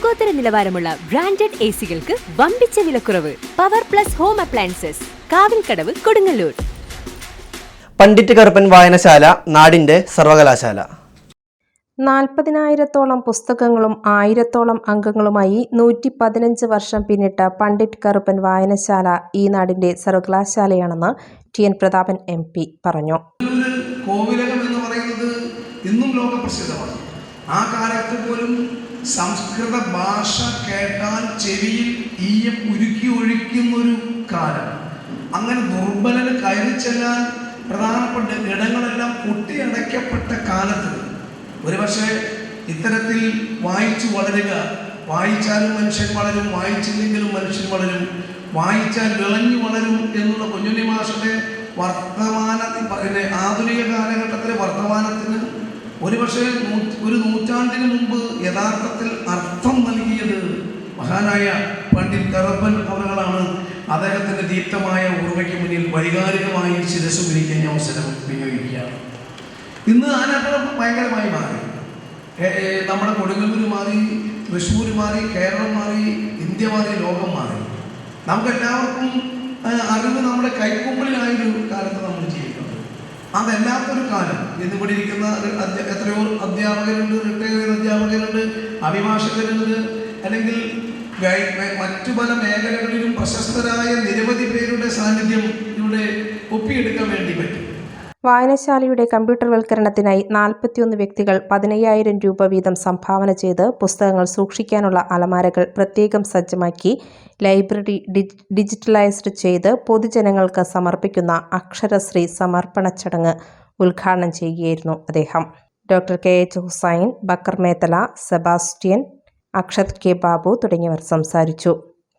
ലോകോത്തര നിലവാരമുള്ള branded A സികൾക്ക് വമ്പിച്ച വിലക്കുറവ്. Power plus home appliances Kavilkadavu Kodungallur. Pandit Karuppan വായനശാല നാടിന്റെ സർവകലാശാല. നാൽപ്പതിനായിരത്തോളം പുസ്തകങ്ങളും ആയിരത്തോളം അംഗങ്ങളുമായി നൂറ്റി പതിനഞ്ച് വർഷം പിന്നിട്ട പണ്ഡിറ്റ് കറുപ്പൻ വായനശാല ഈ നാടിന്റെ സർവകലാശാലയാണെന്ന് T N Prathapan M P പറഞ്ഞു. കോവിലകം എന്ന് പറയുന്നത് ഇന്നും ലോകപ്രസിദ്ധമാണ്. ആ കാലത്ത് പോലും സംസ്കൃത ഭാഷ കേട്ടാൽ ചെവിയിൽ ഈയം ഉരുക്കി ഒഴിക്കുന്ന ഒരു കാലം. അങ്ങനെ ദുർബലന് കയറി ചെല്ലാൻ പ്രധാനപ്പെട്ട ഇടങ്ങളെല്ലാം പൊട്ടിയടയ്ക്കപ്പെട്ട കാലത്ത് ഒരുപക്ഷെ ഇത്തരത്തിൽ വായിച്ചു വളരുക വായിച്ചാലും മനുഷ്യൻ വളരും വായിച്ചില്ലെങ്കിലും മനുഷ്യൻ വളരും വായിച്ചാൽ വിളഞ്ഞു വളരും എന്നുള്ള കുഞ്ഞുണ്ണി മാഷത്തെ വർത്തമാനത്തിൽ ആധുനിക കാലഘട്ടത്തിലെ വർത്തമാനത്തിന് ഒരുപക്ഷെ ഒരു നൂറ്റാണ്ടിന് മുമ്പ് യഥാർത്ഥത്തിൽ അർത്ഥം നൽകിയത് മഹാനായ പണ്ഡിറ്റ് കറപ്പൻ അവറുകളാണ്. അദ്ദേഹത്തിന്റെ ദീപ്തമായ ഓർമ്മയ്ക്ക് മുന്നിൽ വൈകാരികമായി ശിരസ് പിരിക്കാൻ അവസരം വിനിയോഗിക്കുകയാണ് ഇന്ന് ആനപ്പുറം ഭയങ്കരമായി മാറി. നമ്മുടെ കൊടുങ്ങല്ലൂർ മാറി തൃശ്ശൂർ മാറി കേരളം മാറി ഇന്ത്യ മാറി ലോകം മാറി. നമുക്ക് എല്ലാവർക്കും ആ, അറിവ് നമ്മുടെ കൈക്കുമ്പിളിലായൊരു കാലത്ത് നമ്മൾ ജീവിക്കുന്നത് അതല്ലാത്തൊരു കാലം. ഇന്ന് ഇവിടെ ഇരിക്കുന്ന എത്രയോ അധ്യാപകരുണ്ട് റിട്ടയർ അധ്യാപകരുണ്ട് അഭിഭാഷകരുണ്ട്. അല്ലെങ്കിൽ മറ്റു പല മേഖലകളിലും പ്രശസ്തരായ നിരവധി പേരുടെ സാന്നിധ്യം ഇവിടെ ഒപ്പിയെടുക്കാൻ വേണ്ടി വായനശാലയുടെ കമ്പ്യൂട്ടർവൽക്കരണത്തിനായി നാൽപ്പത്തിയൊന്ന് വ്യക്തികൾ പതിനയ്യായിരം രൂപ വീതം സംഭാവന ചെയ്ത് പുസ്തകങ്ങൾ സൂക്ഷിക്കാനുള്ള അലമാരകൾ പ്രത്യേകം സജ്ജമാക്കി ലൈബ്രറി ഡിജിറ്റലൈസ്ഡ് ചെയ്ത് പൊതുജനങ്ങൾക്ക് സമർപ്പിക്കുന്ന അക്ഷരശ്രീ സമർപ്പണ ചടങ്ങ് ഉദ്ഘാടനം ചെയ്യുകയായിരുന്നു അദ്ദേഹം. Doctor K H Hussain Bakkar Methala Sebastian Akshath K Babu തുടങ്ങിയവർ സംസാരിച്ചു.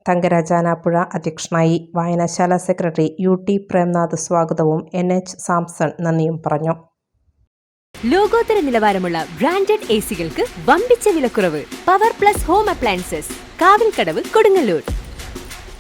തങ്കരാജാനാപ്പുഴ അധ്യക്ഷനായി വായനശാല സെക്രട്ടറി യു ടി പ്രേംനാഥ് സ്വാഗതവും എൻ എച്ച് സാംസൺ നന്ദിയും പറഞ്ഞു. ലോകോത്തര നിലവാരമുള്ള ബ്രാൻഡഡ് എ സികൾക്ക് വമ്പിച്ച വിലക്കുറവ് power plus home appliances Kavilkadavu Kodungallur.